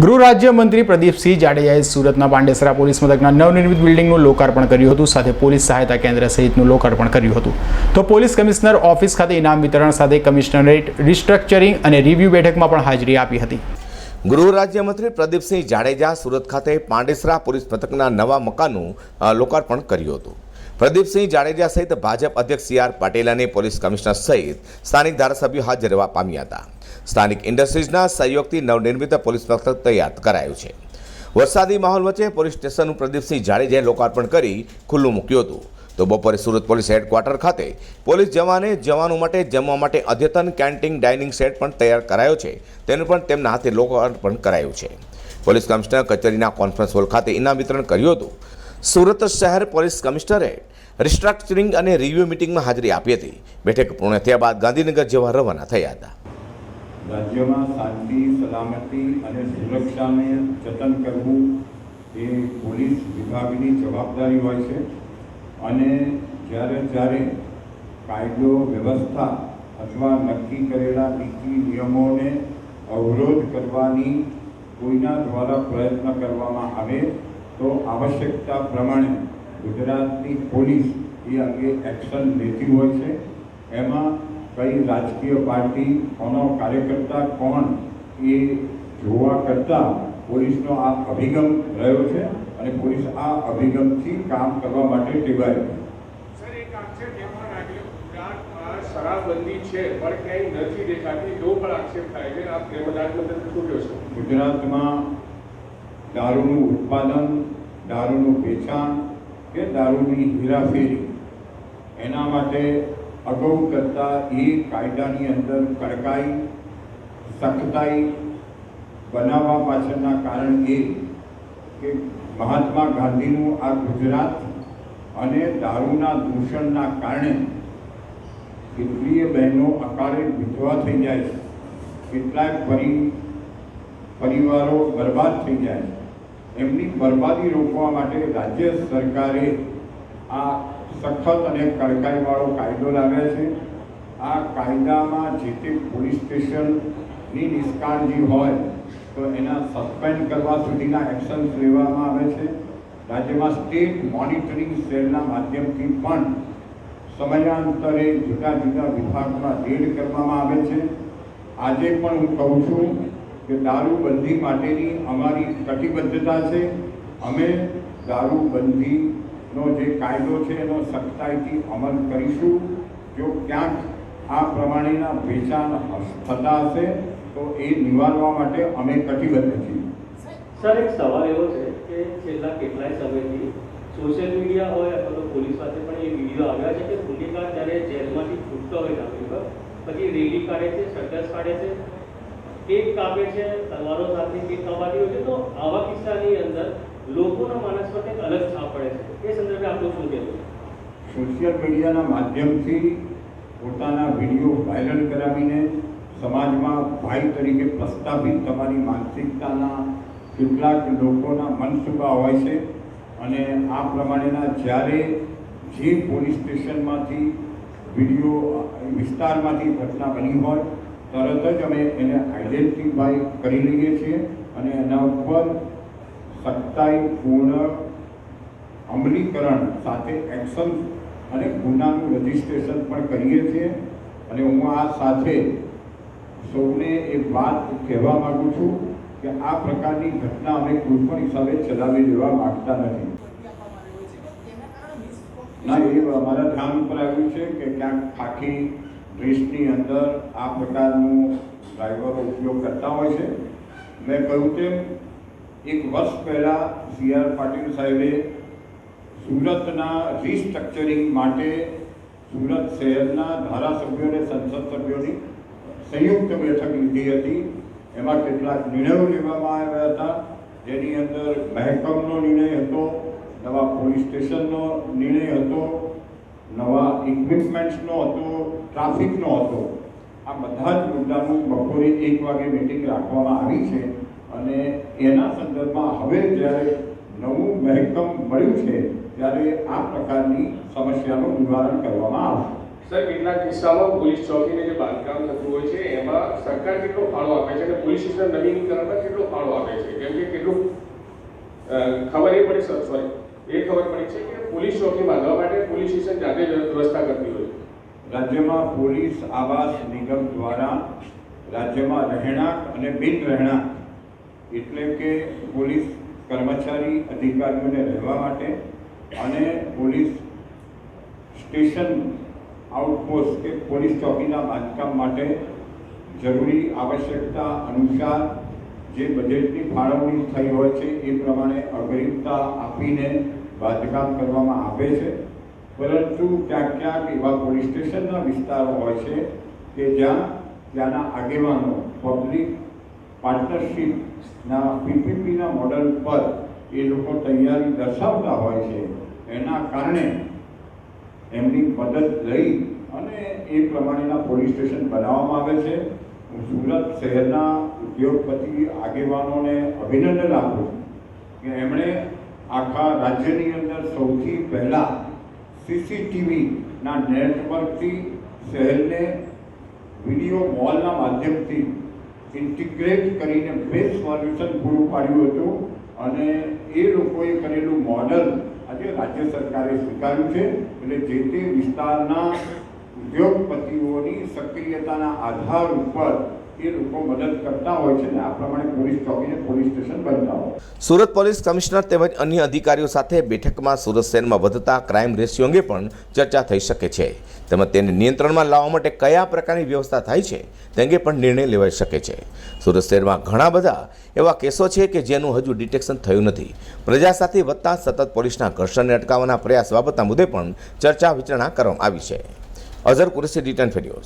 ગૃહ રાજ્યમંત્રી પ્રદીપસિંહ જાડેજાએ સુરતના પાંડેસરા પોલીસ મથકના નવનિર્મિત બિલ્ડિંગનું લોકાર્પણ કર્યું હતું, સાથે પોલીસ સહાયતા કેન્દ્ર સહિતનું લોકાર્પણ કર્યું હતું. તો પોલીસ કમિશનર ઓફિસ ખાતે ઇનામ વિતરણ સાથે કમિશનરેટ રિસ્ટ્રક્ચરિંગ અને રિવ્યૂ બેઠકમાં પણ હાજરી આપી હતી. ગૃહ રાજ્યમંત્રી પ્રદીપસિંહ જાડેજા સુરત ખાતે પાંડેસરા પોલીસ મથકના નવા મકાનનું લોકાર્પણ કર્યું હતું. પ્રદીપસિંહ જાડેજા સહિત ભાજપ અધ્યક્ષ સી આર પાટીલ અને પોલીસ કમિશનર સહિત સ્થાનિક ધારાસભ્યો હાજર રહેવા પામ્યા હતા. સ્થાનિક ઇન્ડસ્ટ્રીઝના સહયોગથી નવનિર્મિત પોલીસ મથક તૈયાર કરાયું છે. વરસાદી માહોલ વચ્ચે પોલીસ સ્ટેશનનું પ્રદીપસિંહ જાડેજાએ લોકાર્પણ કરી ખુલ્લું મૂક્યું હતું. તો બપોરે સુરત પોલીસ હેડક્વાર્ટર ખાતે પોલીસ જવાને જવાનો માટે જમવા માટે અદ્યતન કેન્ટીન ડાઇનિંગ સેટ પણ તૈયાર કરાયો છે. તેનું પણ તેમના હાથે લોકાર્પણ કરાયું છે. પોલીસ કમિશનર કચેરીના કોન્ફરન્સ હોલ ખાતે ઇનામ વિતરણ કર્યું હતું. સુરત શહેર પોલીસ કમિશનરે રિસ્ટ્રક્ચરિંગ અને રિવ્યૂ મિટિંગમાં હાજરી આપી હતી. બેઠક પૂર્ણ થયા બાદ ગાંધીનગર જવા રવાના થયા હતા. રાજ્યમાં શાંતિ, સલામતી અને સુરક્ષાને જતન કરવું એ પોલીસ વિભાગની જવાબદારી હોય છે. અને જ્યારે જ્યારે કાયદો, વ્યવસ્થા અથવા નક્કી કરેલા નીતિ, નિયમોને અવરોધ કરવાની કોઈના દ્વારા પ્રયત્ન કરવામાં આવે, તો આવશ્યકતા પ્રમાણે ગુજરાતની પોલીસ એ અંગે એક્શન લેતી હોય છે. એમાં કઈ રાજકીય પાર્ટી કોનો કાર્યકર્તા કોણ એ જોવા કરતાં પોલીસનો આ અભિગમ રહ્યો છે અને પોલીસ આ અભિગમથી કામ કરવા માટે ટેવાય છે. સર એક આક્ષેપ એમાં રાખ્યો ગુજરાતમાં શરાબબંધી છે પણ ક્યાંય નથી દેખાતી એવો પણ આક્ષેપ થાય છે. આપ એ છૂટ્યો છે? ગુજરાતમાં દારૂનું ઉત્પાદન દારૂનું વેચાણ કે દારૂની હેરાફેરી એના માટે અગાઉ કરતાં એ કાયદાની અંદર કડકાઈ, સખતાઈ બનાવવા પાછળના કારણ એ કે મહાત્મા ગાંધીનું આ ગુજરાત અને દારૂના દૂષણના કારણે કેટલીય બહેનો અકાળે વિધવા થઈ જાય, કેટલાય પરી, પરિવારો બરબાદ થઈ જાય. એમની બરબાદી રોકવા માટે રાજ્ય સરકારે આ સખત અને કડકાઈવાળો કાયદો લાવ્યા છે. આ કાયદામાં જે તે પોલીસ સ્ટેશનની નિષ્કાળજી હોય, તો એના સસ્પેન્ડ કરવા સુધીના એક્શન્સ લેવામાં આવે છે. રાજ્યમાં સ્ટેટ મોનિટરિંગ સેલના માધ્યમથી પણ સમયાંતરે જુદા જુદા વિભાગમાં રેડ કરવામાં આવે છે. આજે પણ હું કહું છું કે દારૂબંધી માટેની અમારી કટિબદ્ધતા છે. અમે દારૂબંધીનો જે કાયદો છે એનો સખ્તાઈથી અમલ કરીશું. જો ક્યાંક આ પ્રમાણેના વેચાણ થતા હશે તો એ નિવારવા માટે અમે કટિબદ્ધ છીએ. સર, એક સવાલ એવો છે કે છેલ્લા કેટલાય સમયથી સોશિયલ મીડિયા હોય, અથવા તો પોલીસ પાસે પણ એ વીડિયો આવ્યા છે કે ગુનેગાર જ્યારે જેલમાંથી છૂટતો હોય નાગરિક પછી રેલી કાઢે છે સરઘસ કાઢે છે, કેક કાપે છે, તલવારો સાથે કેક કાપાતી હોય છે, તો આવા કિસ્સાની અંદર લોકોના માણસ પર કંઈક અલગ છાપ પડે છે. એ સંદર્ભે આપણું શું કહેવું? સોશિયલ મીડિયાના માધ્યમથી પોતાના વીડિયો વાયરલ કરાવીને સમાજમાં ભાઈ તરીકે પ્રસ્થાપિત તમારી માનસિકતાના કેટલાક લોકોના મનસુબા હોય છે અને આ પ્રમાણેના જ્યારે જે પોલીસ સ્ટેશનમાંથી વીડિયો વિસ્તારમાંથી ઘટના બની હોય, તરત જ અમે એને આઈડેન્ટિફાઈ કરી લઈએ છીએ અને એના ઉપર સખ્તાઈપૂર્ણ અમલીકરણ સાથે એક્શન અને ગુનાનું રજિસ્ટ્રેશન પણ કરીએ છીએ. અને હું આ સાથે સૌને એક વાત કહેવા માંગુ છું કે આ પ્રકારની ઘટના અમે કોઈ પણ હિસાબે ચલાવી લેવા માગતા નથી. ના, એ અમારા ધ્યાન ઉપર આવ્યું છે કે ક્યાંક ખાખી ડ્રેસની અંદર આ પ્રકારનું ડ્રાઈવરો ઉપયોગ કરતા હોય છે. મેં કહ્યું તેમ એક વર્ષ પહેલાં સી આર પાટીલ સાહેબે સુરતના રિસ્ટ્રક્ચરિંગ માટે સુરત શહેરના ધારાસભ્યો અને સંસદ સભ્યોની સંયુક્ત બેઠક લીધી હતી. એમાં કેટલાક નિર્ણયો લેવામાં આવ્યા હતા. જેની અંદર મહેકમનો નિર્ણય હતો, નવા પોલીસ સ્ટેશનનો નિર્ણય હતો, નવા ઇક્વિપમેન્ટ્સનો હતો ટ્રાફિકનો હતો. આ બધા જ મુદ્દાનું બપોરે એક વાગે મિટિંગ રાખવામાં આવી છે. અને એના સંદર્ભમાં હવે જ્યારે નવું મહેકમ મળ્યું છે ત્યારે આ પ્રકારની સમસ્યાનું નિવારણ કરવામાં આવશે. સર કેટલાક કિસ્સામાં પોલીસ ચોકીને જે બાંધકામ થતું હોય છે એમાં સરકાર કેટલો ફાળો આપે છે અને પોલીસ સ્ટેશન નવીનીકરણમાં કેટલો ફાળો આપે છે? કેમ કે કેટલું ખબર એ પડી સર સોરી એ ખબર પડી છે કે પોલીસ ચોકી બાંધવા માટે પોલીસ સ્ટેશન જાતે વ્યવસ્થા કરતી હોય છે. રાજ્યમાં પોલીસ આવાસ નિગમ દ્વારા રાજ્યમાં રહેણાંક અને બિન રહેણાંક એટલે કે પોલીસ કર્મચારી અધિકારીઓને રહેવા માટે અને પોલીસ સ્ટેશન આઉટપોસ્ટ કે પોલીસ ચોકીના બાંધકામ માટે જરૂરી આવશ્યકતા અનુસાર જે બજેટની ફાળવણી થઈ હોય છે એ પ્રમાણે અગ્રિમતા આપીને બાંધકામ કરવામાં આવે છે. પરંતુ ક્યાંક ક્યાંક એવા પોલીસ સ્ટેશનના વિસ્તારો હોય છે કે જ્યાં ત્યાંના આગેવાનો પબ્લિક પાર્ટનરશીપના પીપીપીના મોડલ પર એ લોકો તૈયારી દર્શાવતા હોય છે. એના કારણે એમની મદદ લઈ અને એ પ્રમાણેના પોલીસ સ્ટેશન બનાવવામાં આવે છે. હું સુરત શહેરના ઉદ્યોગપતિ આગેવાનોને અભિનંદન આપું કે એમણે આખા રાજ્યની અંદર સૌથી પહેલાં સીસીટીવીના નેટવર્કથી શહેરને વીડિયો મોલના માધ્યમથી ઇન્ટિગ્રેટ કરીને બેસ્ટ સોલ્યુશન પૂરું પાડ્યું હતું અને એ લોકોએ કરેલું મોડલ આજે રાજ્ય સરકારે સ્વીકાર્યું છે એટલે જે તે વિસ્તારના ઉદ્યોગપતિઓની સક્રિયતાના આધાર ઉપર સુરત પોલીસ કમિશનર તેમજ અન્ય અધિકારીઓ સાથે બેઠકમાં સુરત શહેરમાં વધતા ક્રાઇમ રેશિયો અંગે પણ ચર્ચા થઈ શકે છે. તેમજ તેને નિયંત્રણમાં લાવવા માટે કયા પ્રકારની વ્યવસ્થા થાય છે તે અંગે પણ નિર્ણય લેવાઈ શકે છે. સુરત શહેરમાં ઘણા બધા એવા કેસો છે કે જેનું હજુ ડિટેક્શન થયું નથી. પ્રજા સાથે વધતા સતત પોલીસના ઘર્ષણને અટકાવવાના પ્રયાસ બાબતના મુદ્દે પણ ચર્ચા વિચારણા કરવામાં આવી છે. અઝર કુરેશી રિટર્ન ફેરિયોઝ